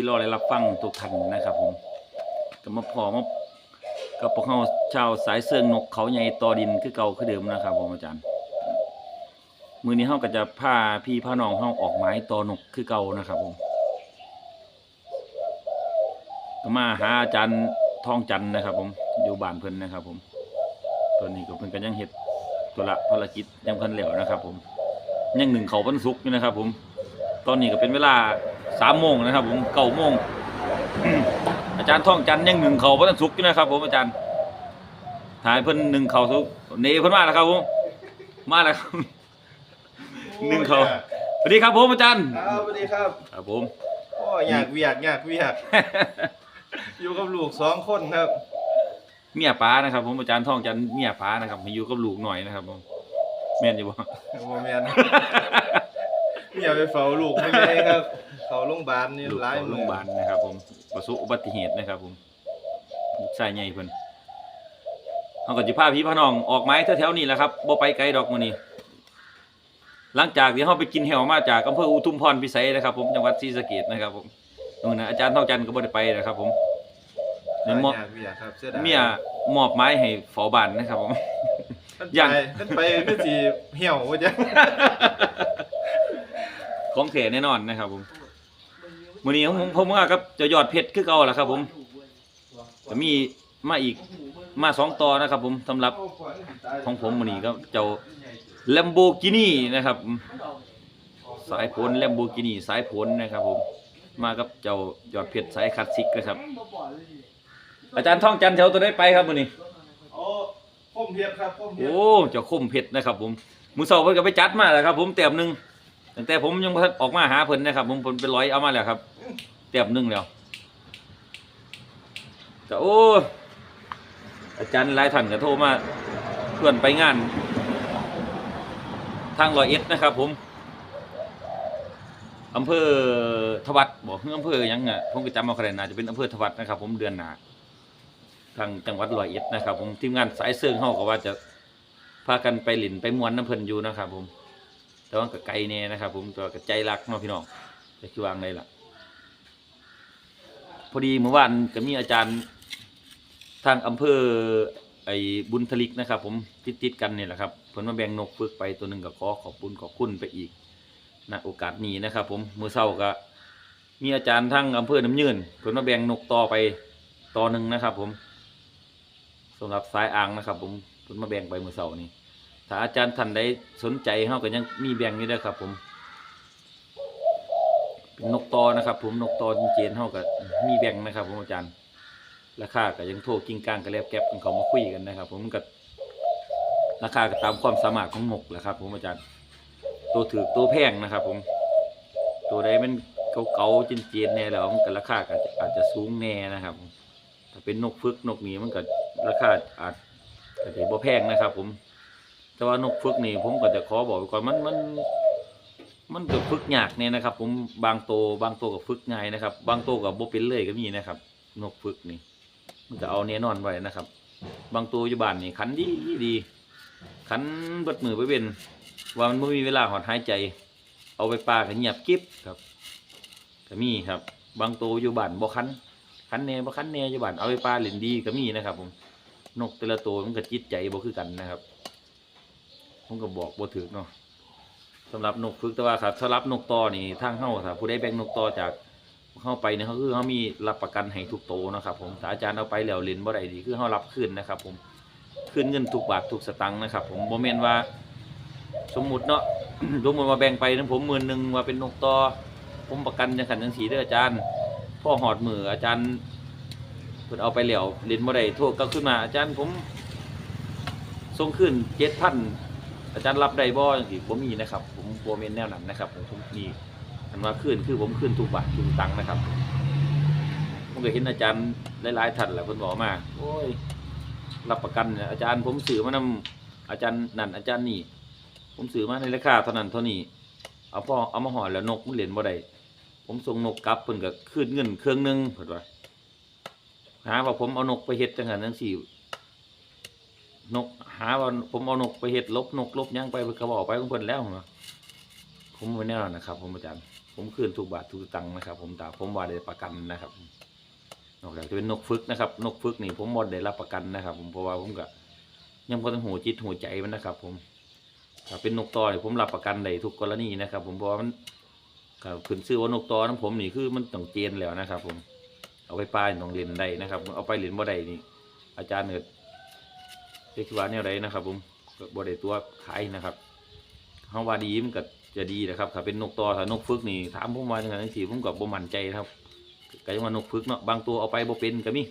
ที่รอได้รับฟังทุกท่านนะครับ ผมก็มาพอมากับพวกเฮาชาวสายเสื่องนกเขาใหญ่ตอดินคือเก่าคือเดิมนะครับผมอาจารย์มือนี้เฮาก็จะพาพี่พาน้องเฮาออกหมายต่อนกคือเก่านะครับผมก็มาหาอาจารย์ทองจันนะครับ ผมอยู่บ้านเพิ่นนะครับ ผมตอนนี้ก็เพิ่นก็ยังเฮ็ดธุระภารกิจยังเพิ่นแล้วนะครับ ผมยังหนึ่งเขาววันศุกอยู่นะครับ ผม ตอนนี้ก็เป็นเวลา สามโมงนะครับ ผมเก้าโมงอาจารย์ท่องจันทร์ยังหนึ่งเขาพระสุกร์อยู่นะครับ ผมอาจารย์ถ่ายเพิ่นหนึ่งเขาสุกเนเพิ่นมาแล้วครับผมมาแล้วครับหนึ่งเขาสวัสดีครับผมอาจารย์ครับสวัสดีครับครับผมโอ้อยากเวียกอยากเวียกอยู่กับลูกสองคนครับ เมียป้านะครับ ผมอาจารย์ท่องจันทร์เมียป้านะครับมาอยู่กับลูกหน่อยนะครับผมแม่นอยู่บ่โมเมนอยากไปเฝ้าลูกไม่ได้ครับ เขาโรงพยาบาลนี่ลูกร้ายเข้าโรงพยาบาลนะครับผมประสบอุบัติเหตุนะครับผมลูกชายใหญ่เพิ่นเฮาก็สิพาพี่พาน้องออกไม้แถวๆนี้แหละครับบ่ไปไกลดอกมื้อนี้หลังจากที่เฮาไปกินแหวมาจากอำเภออุทุมพรพิสัยนะครับ ผมจังหวัดศรีสะเกษนะครับผมนู่นนะอาจารย์เท่าจันทร์ก็บ่ได้ไปนะครับ ผมอนี่มอบยากเวียกครับเสียดายเมียมอบไม้ให้เฝ้าบ้านนะครับผม ท่านยัไปงท่านไปคือสิเหี่ยวว่าจะของเขแน่นอนนะครับผม มื้อนี้ผมผมว่าครับเจะยอดเพชรคือเก่าล่ะครับ ผมก็มีมาอีกมาสองต่อนะครับ ผมสำหรับของผมมื้อนี้ก็เจ้า Lamborghini นะครับ สายผล Lamborghini สายผลนะครับผมมากับเจ้ายอดเพชรสายคลาสสิกนะครับ อาจารย์ท่องจันทร์แถวตัวได้ไปครับมื้อนี้ โอ้พ่มเพียบครับพ่มเพียบ โอ้เจ้าคมเพชรนะครับ ผมมือเสาเพิ่นก็ไปจัดมาแล้วครับ ผมเต็มหนึง ตั้งแต่ผมยังบ่ทันออกมาหาเพิ่นนะครับ ผมเพิ่นไปร้อยเอามาแล้วครับเต็มหนึ่งแล้วแต่โอ้อาจารย์หลายท่านก็โทรมาเพื่อนไปงาน ทางร้อยเอ็ดนะครับ ผมอำเภอทวัดบอกเพื่ออำเภอยังอะผมก็จำมาคะแนนนาจะเป็นอำเภอทวัดนะครับ ผมเดือนหนาทางจังหวัดร้อยเอ็ดนะครับ ผมทีมงานสายเสื่องเฮาก็ว่าจะพากันไปหลินไปมวนน้ำเพลินอยู่นะครับ ผม แต่ว่าก็ไกลแน่นะครับ ผมต่ว่าก็ใจรักเนาะพี่น้องจะคิดวางไงล่ะ พอดีเมื่อวานก็มีอาจารย์ทางอำเภอไอ้บุญทลิกนะครับ ผมติดติดกันนี่แหละครับเพิ่นมาแบ่งนกฝึกไปตัวหนึ่งก็ขอขอบคุณขอบคุณไปอีกณโอกาสนี้นะครับ ผมมือเศร้าก็มีอาจารย์ทั้งอำเภอน้ำยืนเพิ่นมาแบ่งนกต่อไปต่อหนึ่งนะครับ ผมสำหรับสายอ่างนะครับ ผมเพิ่นมาแบ่งไปมือเศร้านี้ ถ้าอาจารย์ท่านใดสนใจเฮาก็ยังมีแบ่งอยู่ด้วยครับ ผม เป็นนกตอนะครับ ผมนกตอจริงๆเฮาก็มีแบ่งนะครับ ผมอาจารย์ราคาก็ยังโทรกิ้งก้างกันแลบแก๊บกันเขามาคุยกันนะครับ ผมก็ราคาก็ตามความสามารถของนกแหละครับ ผมอาจารย์ ตัวถือตัวแพงนะครับ ผม ตัวใดมันเก่าๆจีนแน่แล้วมันก็ราคาก็อาจจะสูงแน่นะครับ ถ้าเป็นนกฟึกนกหนี้มันก็ราคาอาจอาจจะบ่แพงนะครับ ผม แต่ว่านกฟึกนี่ผมก็จะขอบอกไว้ก่อนมันมัน มันก็ฝึกยากเนี่ยนะครับ ผมบางตัวบางตัวก็ฝึกง่ายนะครับ บางตัวก็บ่เป็นเลยก็มีนะครับ นกฝึกนี่ มันก็เอาแน่นอนไว้นะครับ บางตัวอยู่บ้านนี่ขันดีดีขันเบิดมือไปเป็นว่ามันไม่มีเวลาหอดหายใจ เอาไปปลาก็เงียบกิ๊บครับก็มีครับ บางตัวอยู่บ้านบ่คันคันแน่บ่คันแน่อยู่บ้านเอาไปปลาเล่นดีก็มีนะครับ ผมนกแต่ละตัวมันก็จิตใจบ่คือกันนะครับ ผมก็บอกบ่ถึกเนาะสำหรับนกฝึกแต่ว่าครับสำหรับนกต่อนี่ทางเฮาถ้าผู้ใดแบ่งนกต่อจากเข้าไปเนี่ยเขาคือเขามีรับประกันให้ทุกโตนะครับ ผมถ้าอาจารย์เอาไปแล้วเล่นบ่ได้ดีคือเขารับคืนนะครับ ผมคืนเงินทุกบาททุกสตังค์นะครับ ผมโมเมนว่า สมมุติเนาะ สมมุติว่าแบ่งไปนั้นผมหมื่นหนึ่งว่าเป็นนกต่อผมประกันจังขันจังสีเด้ออาจารย์พ่อหอดมืออาจารย์เพิ่นเอาไปแล้วเล่นบ่ได้โทษก็ขึ้นมาอาจารย์ผมส่งขึ้นเจ็ดพัน อาจารย์รับได้บ่จังซี่บ่มีนะครับ ผมบ่แม่นแนวนั้นนะครับ ผมมีอันว่าขึ้นคือผมขึ้นทุกบาททุกตังค์นะครับผมก็เห็นอาจารย์หลายๆท่านแหละเพิ่นบอกมาโอ้ยรับประกันอาจารย์ผมสื่อมานำอาจารย์นั่นอาจารย์นี่ ผมสื่อมาในราคาเท่านั้นเท่านี้เอาพอเอามาห่อแล้วนกมันเหรียญบ่ได้ผมส่งนกกลับเพิ่นก็คืนเงินเครื่องหนึงเพิ่นว่าหาว่าผมเอานกไปเฮ็ดจังซั่นจังซี่ นกหาว่าผมเอานกไปเฮ็ดลบนกลบยังไปเพิ่นก็บอกไปของเพิ่นแล้วผมว่าผมบ่แน่นอนนะครับ ผมอาจารย์ ผมคืนทุกบาททุกตังค์นะครับ ผมแต่ผมว่าได้ประกันนะครับนอกจากจะเป็นนกฟึกนะครับ นกฟึกนี่ผมบ่ได้รับประกันนะครับ ผมเพราะว่าผมก็ยังบ่ต้องหูจิตหูใจมันนะครับ ผมถ้าเป็นนกต่อนี่ผมรับประกันได้ทุกกรณีนะครับ ผมเพราะว่ามันก็ขึ้นชื่อว่านกตอน้ำผมนี่คือมันต้องเจนแล้วนะครับ ผม เอาไปป้ายต้องเรียนได้นะครับ เอาไปเรียนบ่ได้นี่อาจารย์เนิด เรียกว่าแนวใดนะครับ ผมก็บ่ได้ตัวขายนะครับเฮาว่าดีมันก็จะดีนะครับ ถ้าเป็นนกตอถ้านกฟึกนี่ถามผมว่าจังได๋สิผมก็บ่มั่นใจนะครับก็ยังว่านกฟึกเนาะบางตัวเอาไปบ่เป็นก็มี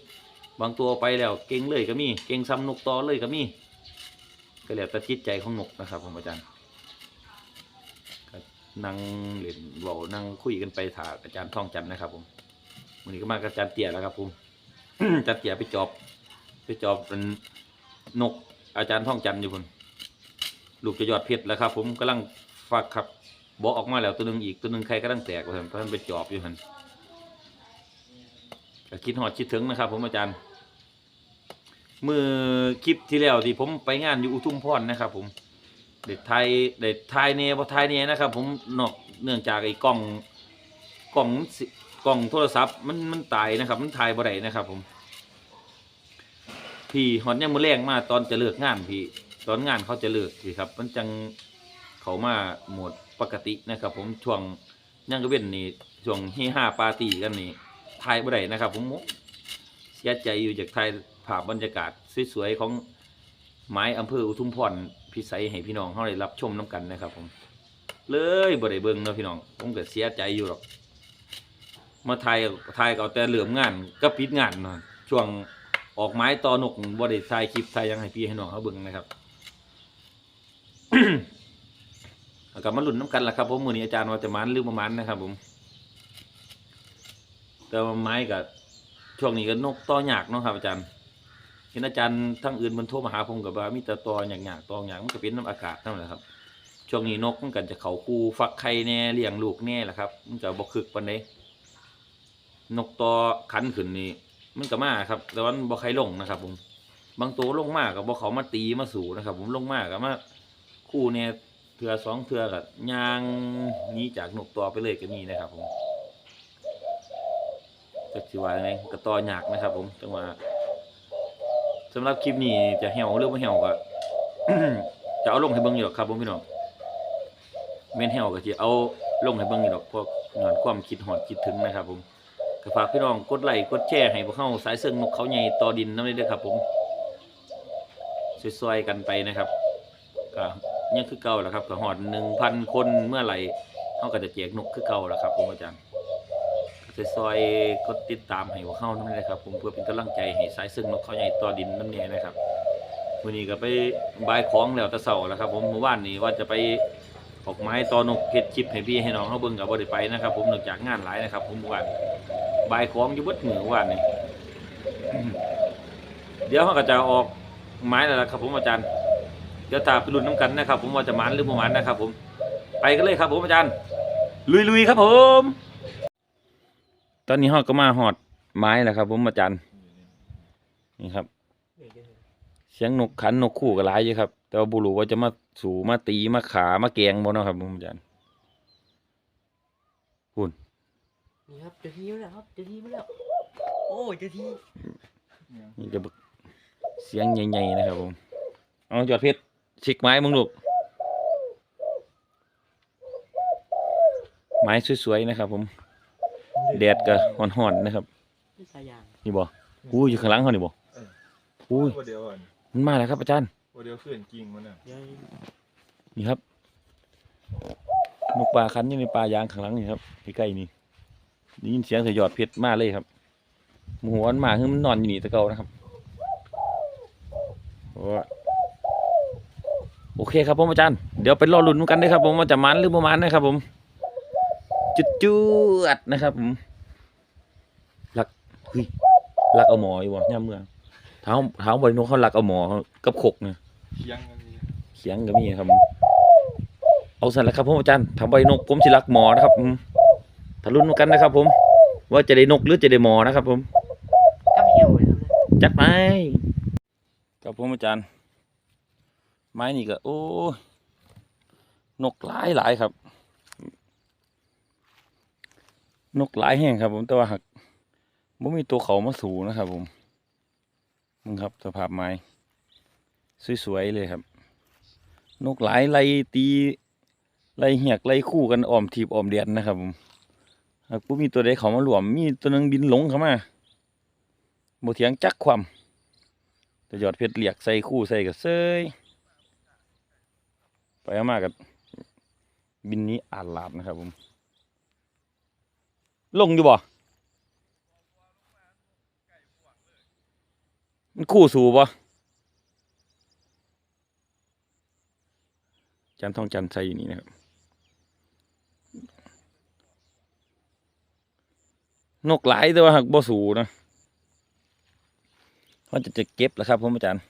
บางตัวเอาไปแล้วเก่งเลยก็มีเก่งซ้ำนกตอเลยก็มีก็แล้วแต่จิตใจของนกนะครับผมอาจารย์นั่งเล่นเว้านั่งคุยกันไปถาอาจารย์ท่องจันนะครับ ผมวันนี้ก็มากับอาจารย์เตี่ยแล้วครับ ผมอาจารย์เตี่ยไปจอบ ไปจอบเป็น นกอาจารย์ท่องจันอยู่พุ่นลูกจะยอดเพชรแล้วครับ ผมกำลังฟักครับบอกออกมาแล้วตัวหนึ่งอีกตัวหนึ่งใครกำลังแตกว่าท่านเพราะท่านไปจอบอยู่หันคิดหอดคิดถึงนะครับ ผมอาจารย์เมื่อคลิปที่แล้วที่ผมไปงานอยู่อุทุมพรนะครับ ผมเด็ดไทยเด็ดไทยเนี่ยพอไทยเนี่ยนะครับ ผมนอกเนื่องจากไอ้กล้องกล้องกล้องโทรศัพท์มันมันตายนะครับ มันถ่ายบ่ได้นะครับ ผม พี่หอนยังมือแรงมาตอนจะเลิกงานพี่ ตอนงานเขาจะเลิกพี่ครับ มันจังเขามาโหมดปกตินะครับ ผมช่วงยังกระเว้นนี่ช่วงฮีห้าปาร์ตี้กันนี่ถ่ายบ่ได้นะครับ ผมเสียใจอยู่จากถ่ายภาพบรรยากาศสวยๆของไม้อำเภออุทุมพรพิสัยให้พี่น้องเขาได้รับชมน้กันนะครับ ผม เลยบ่ได้เบิ่งเนาะพี่น้อง ผมก็เสียใจอยู่หรอกมาถ่ายถ่ายก็เอาแต่เหลือมงานก็ปิดงานเนาะช่วง ออกไม้ตอนกบ่ได้ถ่ายคลิปถ่ายยังให้พี่ให้น้องเขาเบิ่งนะครับแล้วก็มาลุ้นน้ำกันละครับผมมือนี้อาจารย์ว่าจะมันหรือบ่มันนะครับ ผม แต่ว่าไม้กับช่วงนี้ก็นกต่อหยากเนาะครับ อาจารย์เห็นอาจารย์ทั้งอื่นมันโทรมาหาผมกับว่ามีแต่ตอหยากๆตอหยากมันก็เป็นน้ำอากาศนั่นแหละครับช่วงนี้นกมันก็จะเขาคูฟักไข่แน่เลี้ยงลูกแน่แหละครับ มันก็บ่คึกปานใดนกตอขันขึ้นนี่ มันก็มาครับ แต่ว่ามันบ่ใครลงนะครับ ผม บางตัวลงมากกับบ่เขามาตีมาสู่นะครับ ผมลงมากกับมาคู่เนี่ยเทือสองเทือกับยางนี้จากนกตัวไปเลยก็มีนะครับ ผมจักสิว่าไงก็ต่อยากนะครับ ผมจังหว่าสำหรับคลิปนี้จะเหี่ยวหรือบ่เหี่ยวก็จะเอาลงให้เบิ่งอยู่หรอกครับผมพี่น้องแม่นเหี่ยวก็สิเอาลงให้เบิ่งอยู่หรอกเพราะงานความคิดฮอดคิดถึงนะครับ ผม ก็ฝากพี่น้องกดไลค์กดแชร์ให้พวกเขาสายเสื่องนกเขาใหญ่ต่อดินน้ำเลยด้อครับผมซอยๆกันไปนะครับก็ยังคือเก่าแหละครับก็หอดหนึ่งพันคนเมื่อไหร่เขาก็จะแจกนกคือเก่าแหละครับผมอาจารย์ซอยๆกดติดตามให้พวกเขานั่นเลยครับผมเพื่อเป็นกำลังใจให้สายเสื่องนกเขาใหญ่ต่อดินน้ำเนี่ยนะครับวันนี้ก็ไปบายของแล้วตะเสาแล้วครับผมเมื่อวานนี้ว่าจะไปออกไม้ต่อนกเก็ดชิปให้พี่ให้น้องเขาเบิ่งกับบ่ได้ไปนะครับ ผมเนื่องจากงานหลายนะครับ ผมเมื่อวาน บายของอยู่เบดมือว่านี่เดี๋ยวเขาก็จะออกไม้แล้วล่ะครับ ผมอาจารย์ เดี๋ยวตาไปลุ้นน้ำกันนะครับ ผมว่าจะมันหรือบ่มันนะครับ ผม ไปกันเลยครับ ผมอาจารย์ ลุยๆครับ ผม ตอนนี้เขาก็มาหอดไม้แล้วครับ ผมอาจารย์ นี่ครับ เสียงนกขันนกคู่ก็หลายอยู่ครับ แต่ว่าบุรุว่าจะมาสู่มาตีมาขามาแกงบ่เนาะครับ ผมอาจารย์ นี่ครับเจอทีมาแล้วครับเจอทีมาแล้ว โอ้ยเจอทีนี่จะบึกเสียงใหญ่ๆนะครับผมเอาจอดเพชรชิกไม้มึงลูกไม้สวยๆนะครับ ผมแดดก็ห่อนๆนะครับนี่สายยางนี่บ่อู้ยอยู่ข้างหลังเขานี่บ่อู้ยตัวเดียวก่อนมันมาแล้วครับอาจารย์ตัวเดียวขึ้นจริงมันอะเดี๋ยวนี่ครับนกปลาคันอยู่ในป่ายางข้างหลังนี่ครับใกล้ๆนี่ ได้ยินเสียงสยอดเพชรมาเลยครับหมูหันมาคือมันนอนอยู่นี่ตะเกานะครับโอ้โอเคครับผมอาจารย์เดี๋ยวไปรอลุ้นกันได้ครับ ผมว่าจะมันหรือประมันนะครับ ผม จุดจุดนะครับผมหลักเฮ้ยหลักเอาหมออยู่วะย่ามเมืองเท้าเท้าบริโนเขาหลักเอาหมอกับขกเนี่ยเคียงกันดีเสียงก็มีครับ เอาสันแล้วครับผมอาจารย์ทำใบนกผมสิรักหมอนะครับอืม ทะลุนกันนะครับ ผม ว่าจะได้นกหรือจะได้หมอนะครับ ผมกับเหี่ยวเลยครับเลยจัดไปครับผมอาจารย์ ไม้นี่ก็โอ้ยนกหลายหลายครับ นกหลายแห่งครับ ผมแต่ว่าหักบ่มีตัวเขามาสูนะครับ ผมมึงครับสภาพไม้สวยๆเลยครับ นกหลายไล่ตีไล่เหียกไล่คู่กันอ้อมทีบอ้อมเดียนนะครับผม หากบ่มีตัวใดเขามาหลวม มีตัวนึงบินหลงเข้ามาบ่เถียงจักความแต่ยอดเพชรเหลียกใส่คู่ใส่กับเซยไปมากับบินนี้อาลาดนะครับผมลงอยู่บ่ มันคู่สูบ่จันทองจันใส่อยู่นี่นะครับ นกหลายแต่ว่าหักบ่สูนะเขาจะจะเก็บแล้วครับผมอาจารย์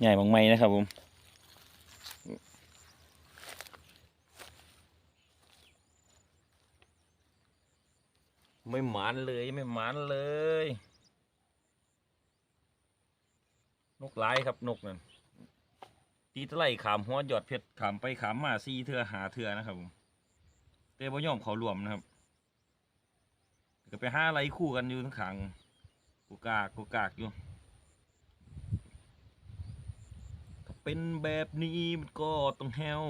ใหญ่บางไม้นะครับผมไม่หมานเลยไม่หมานเลย นกหลายครับนกนั่นตีตะไลขามหัวหยอดเพชรขามไปขามมาซีเถื่อหาเถื่อนะครับผมเตะบ่ยอมเขารวมนะครับ ก็ไปห้าไรคู่กันอยู่ทั้งขังกูกากกูกากอยู่ถ้าเป็นแบบนี้มันก็ต้องแฮว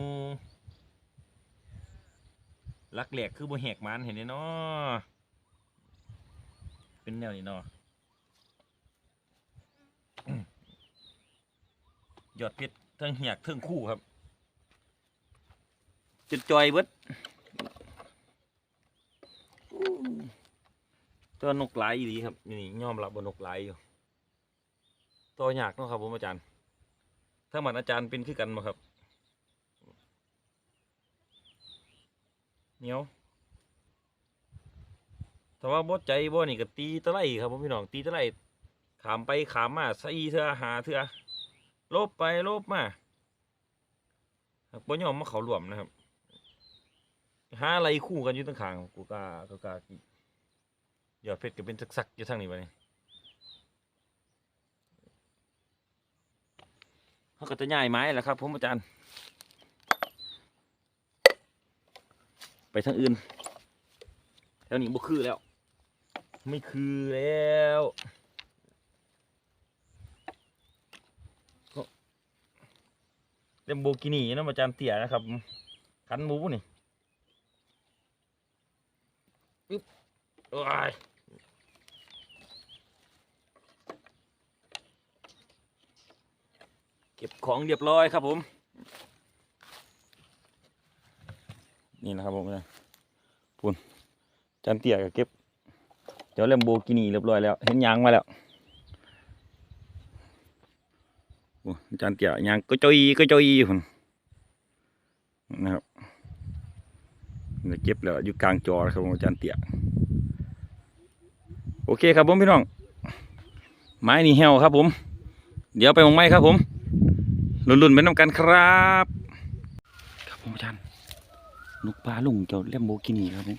ลักแหลกคือบ่แหกมันเห็นไหมเนาะเป็นแนวนี้เนาะยอดเพชรเทิงเหียกเทิงคู่ครับจุดจอยเบิด ตัวนกไหลายอีหลีครับนี่ย่อมรับบนนกหลอยู่ตัวยากเนาะครับผมอาจารย์ ถ้ามันอาจารย์เป็นคือกันมาครับเหนียวแต่ว่าบ่ใจบ่นี่ก็ตีตะไลครับผมพี่น้องตีตะไลขามไปขามมาใส่เถื่อหาเถื่อลบไปลบมาครับบ่ยอมมาเขารวมนะครับหาอะไรคู่กันอยู่ตั้งขางกูกล้ากูกล้า ยอดเพชรก็เป็นสักๆอยู่ทางนี้วะนี่เขาก็จะย้ายไม้แหละครับผมอาจารย์ ไปทางอื่นแถวนี้บ่คือแล้ว ไม่คือแล้วก็เต็มโบกินี่นะมาจานเตี่ยนะครับขันหมูนี่อึ๊บโอ้ย เก็บของเรียบร้อยครับผม นี่นะครับผมนะพูนจานเตียก็เก็บเดี๋ยวเลมโบกินีเรียบร้อยแล้ว เห็นยางมาแล้วจารย์เตียยางก็จอยก็จอยอยู่พูนนะครับเดี๋ยเก็บแล้วอยู่กลางจอครับผมจารย์เตียโอเคครับผมพี่น้องไม้นี่แห้วครับผม เดี๋ยวไปมองไม้ครับผม ลุ่นๆไปน้ำกันครับ ครับผมอาจารย์นกปลาลุงเจ้าเลมโบกินี่ครับผม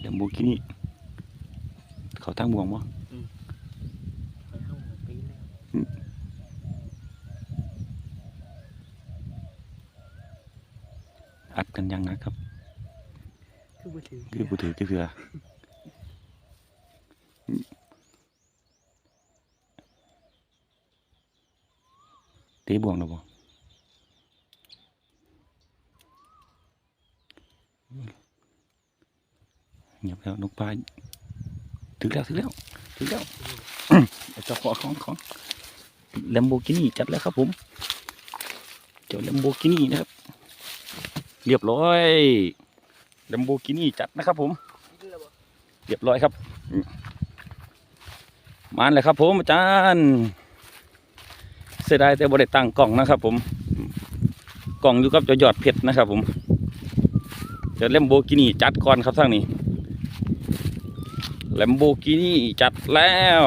เดี๋ยวโบกินี่เขาตั้งบ่วงบ้ามาปีแล้อัดกันยังนะครับ คือบ่ถือคือผู้ถือเถือเตะบวงหรือบ่เงียบแล้วนกปลาถึงแล้วถึงแล้วถึงแล้วเอาเจ้าของของของแลมโบกินี่จัดแล้วครับผมเจ้าแลมโบกินี่นะครับ เรียบร้อย แลมโบกินี่จัดนะครับ ผมเรียบร้อยครับอืมมาเลยครับ ผมอาจารย์เสียดายแต่บริตั้งกล่องนะครับ ผมกล่องอยู่กับเจ้ายอดเพชรนะครับ ผมเดี๋ยวแลมโบกินี่จัดก่อนครับทางนี้แลมโบกินี่จัดแล้ว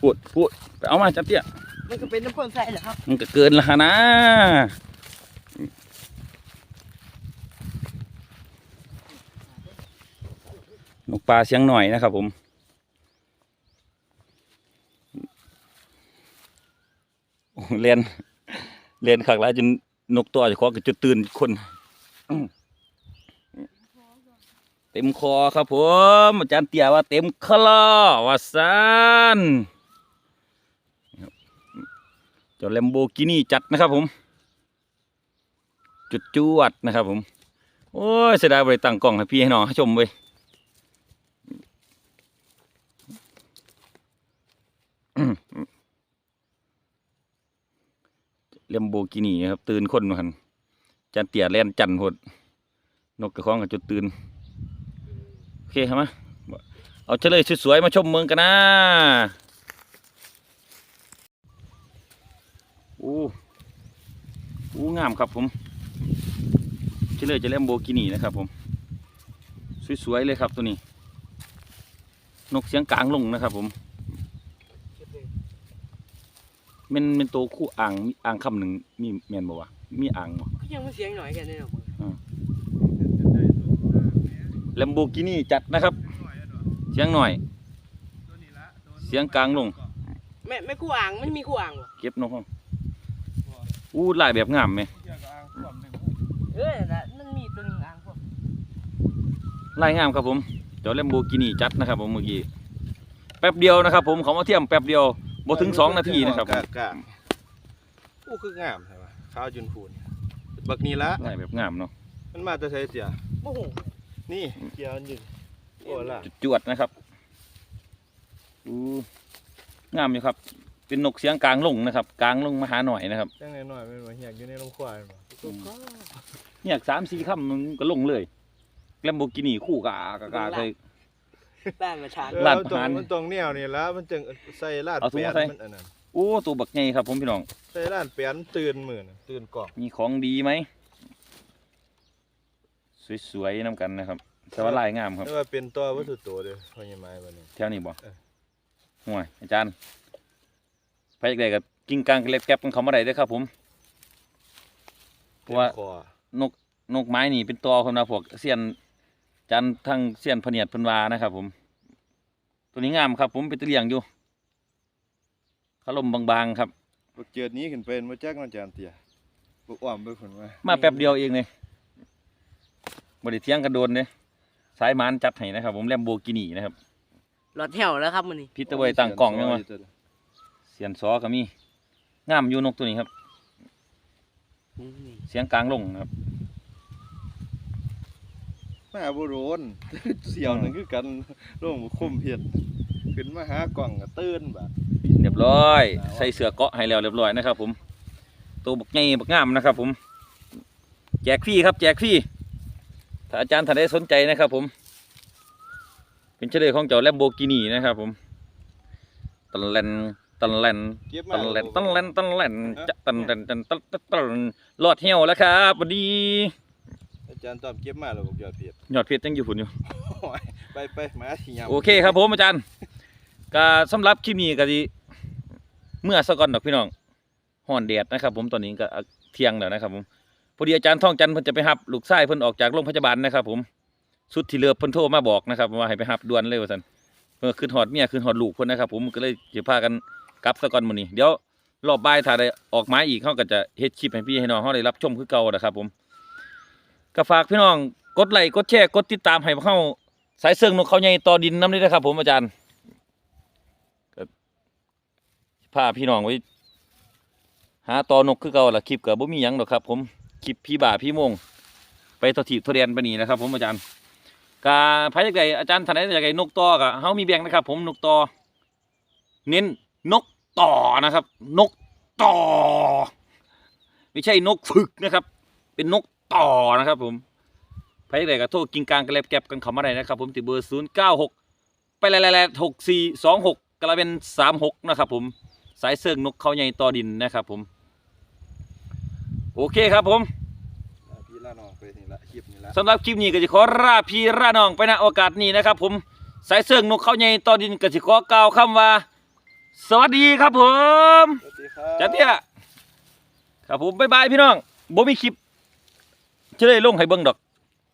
พูดพูดไปเอามาจัดเตี้ยมันก็เป็นน้ำพ่นใส่เหรอครับ มันก็เกินและนะ นกปลาเสียงหน่อยนะครับ ผมเลียนเลียนขากหลายจนนกตัวจะคอกับจุตื่นคนเต็มคอครับผมอาจารย์เตียว่าเต็มคลอว่าสันเจ้าแลมโบกินี่จัดนะครับผม จุดจวดนะครับผม โอ้ยเสดายบริตั้งกล่องให้พี่ให้น้องชมไป เลมโบกินี่ครับ ตื่นคนมาหันจันเตี่ยแลนจันหดนกกระคองกับจุดตื่นโอเคครับมาเอาเฉลยสวยๆมาชมเมืองกันนะอู้อู้งามครับผมเฉลยจะเล่มโบกินี่นะครับ ผม สวยๆเลยครับตัวนี้ นกเสียงกลางลงนะครับผม มันเป็นตัวคู่อ่างมีอ่างคำหนึ่งมีแมนบ่วะมีอ่างบ่ก็ยังมาเสียงหน่อยแค่นี้หรอกมึงแลมโบกินี่จัดนะครับ เสียงหน่อย เสียงกลางลง แม่แม่คู่อ่างมันมีคู่อ่างบ่เก็บนกเอาอู้ลายแบบงามไหมเออน่ะมันมีตัวหนึงอ่างพวกลายงามครับผมเจ้าแลมโบกินี่จัดนะครับผมเมื่อกี้แป๊บเดียวนะครับ ผมเขามาเทียมแป๊บเดียว บ่ถึงสองนาทีนะครับผมกะกะอู้คืองามใช่ปะข้าวจุนพูนบักนี้ละลายแบบงามเนาะมันมาแต่ไสเสียโอ้โหนี่เกี่ยวมันอยู่โอ้ล่ะจุดจวดนะครับอู้งามอยู่ครับ เป็นนกเสียงกลางลงนะครับกลางลงมาหาหน่อยนะครับจังหน่อยๆมันมาเหียกอยู่ในลำควายบ่เนี่ยสามสี่คำมันก็ลงเลยแลมโบกินี่คู่กากากาเลย บ้านประชาเออลาดมันตรงผ่านมันตรงแนวนี่ละมันจึงใส่ลาดเอาถุงแปมาใส่นมันอันนั้นโอ้ตัวบักไงครับผมพี่น้อง ใส่ลาดแปนตื่นมื้อน่ะตื่นกล่องมีของดีไหม สวยๆน้ำกันนะครับแต่ว่าลายงามครับแต่ว่าเป็นตัววัตถุโตเด้อพอยังไม้บัดนี้ แถวนี้บ่เออ ห่วยอาจารย์ไปอีกไดกับกิ้งกลางเล็บแก๊บกันเขามาได้เด้อครับผม เพราะว่าคอนกนกไม้นี่เป็นตัวคนนะพวกเสียน จันทั้งเสียนพะเนียดเพันวานะครับ ผม ตัวนี้งามครับ ผมเป็นตะเลียงอยู่ขลมบางๆครับบักเจิดนี้ขึ้นเป็นมาจากมันจานเตียบักอ้อมไปผลมามาแป๊บเดียวเองเลยบริเที่ยงกันโดนเลยสายมานจัดให้นะครับ ผมแลมโบกินี่นะครับหลอดแถวแล้วครับมันนี่พิตเตอร์เวยตั้งกล่องยังวะเสียนซอก็มีงามอยู่นกตัวนี้ครับ เสียงกลางลงนะครับ มาบ่โรนเสียวนั่นคือกันลงบ่คมเพียดขึ้นมาหากล่องก็ตื่นบัดเรียบร้อย ใส่เสื้อเกาะให้แล้วเรียบร้อยนะครับ ผมตัวบักใหญ่บักงามนะครับ ผม แจกฟรีครับ แจกฟรีถ้าอาจารย์ท่านใดสนใจนะครับ ผม เป็นเฉลยของเจ้าแลมโบกินี่นะครับ ผมตันแลนตันแลนเก็บมาตันแลนตันแลนตันแลนจะตันแลนตันตันตันตันรอดเหี่ยวแล้วครับวันนี้อา จารย์ตอบเก็บมาแล้วบอกยอดเพียดยอดเพชรยังอยู่ฝุ่นอยู่โอ้ยไปไปมาที่ยามโอเคครับผมอาจารย์ก็สำหรับคลิปนี้ก็สิเมื่อสะก่อนดอกพี่น้องห่อนแดดนะครับ ผมตอนนี้ก็เที่ยงแล้วนะครับ ผมพอดีอาจารย์ท่องจันทร์เพิ่นจะไปหับลูกชายเพิ่นออกจากโรงพยาบาลนะครับ ผมสุดที่เลือบเพิ่นโทรมาบอกนะครับว่าให้ไปหับด่วนเลยว่าซั่นเพิ่นขึ้นฮอดเมียขึ้นฮอดลูกเพิ่นนะครับ ผมก็เลยจะพากันกลับสะก่อนมื้อนี้เดี๋ยวรอบบ่ายถ้าได้ออกหมายอีกเฮาก็จะเฮ็ดคลิปให้พี่ให้น้องเฮาได้รับชมคือเก่านะครับ ผม ก็ฝากพี่น้องกดไลค์กดแชร์กดติดตามให้พวกเฮาสายเสื่องนกเขาใหญ่ต่อดินน้ำนี่นะครับ ผมอาจารย์ก็พาพี่น้องไว้หาต่อนกคือเก่าละคลิปกับบ่มีหยังดอกครับ ผมคลิปพี่บ่าพี่มงไปต่อถีบทเรียนไปนี่นะครับ ผมอาจารย์กาพายใหญ่อาจารย์ท่านไหนอยากไก่นกต่อกะเฮามีแบ่งนะครับ ผมนกต่อเน้นนกต่อนะครับ นกต่อ ไม่ใช่นกฝึกนะครับ เป็นนก ต่อนะครับผมไปเลยก็โทรกิงกลางกระเล็บแก็บกันเขามาได้นะครับผมติดเบอร์ศูนย์เก้าหกไปแล้วหกสี่สองหกกระเป็นสามหกนะครับผมสายเสื่องนกเขาใหญ่ต่อดินนะครับผม โอเคครับผมลาพี่ลาน้องไปนี่ละคลิปนี่ละสำหรับคลิปนี้ก็จะขอราพี่ราน้องไปณโอกาสนี้นะครับผมสายเสื่องนกเขาใหญ่ต่อดินก็จะขอกล่าวคำว่า สวัสดีครับผมสวัสดีครับจัดเตี้ยครับผมบ๊ายบายพี่น้องบ่มีคลิป จะได้ลงให้เบิ่งดอก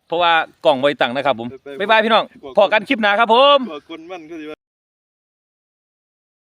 เพราะว่ากล่องไว้ตังนะครับผมบ๊ายบายพี่น้องพอกันคลิปหน้าครับผม กว่าคนมันก็สิว่า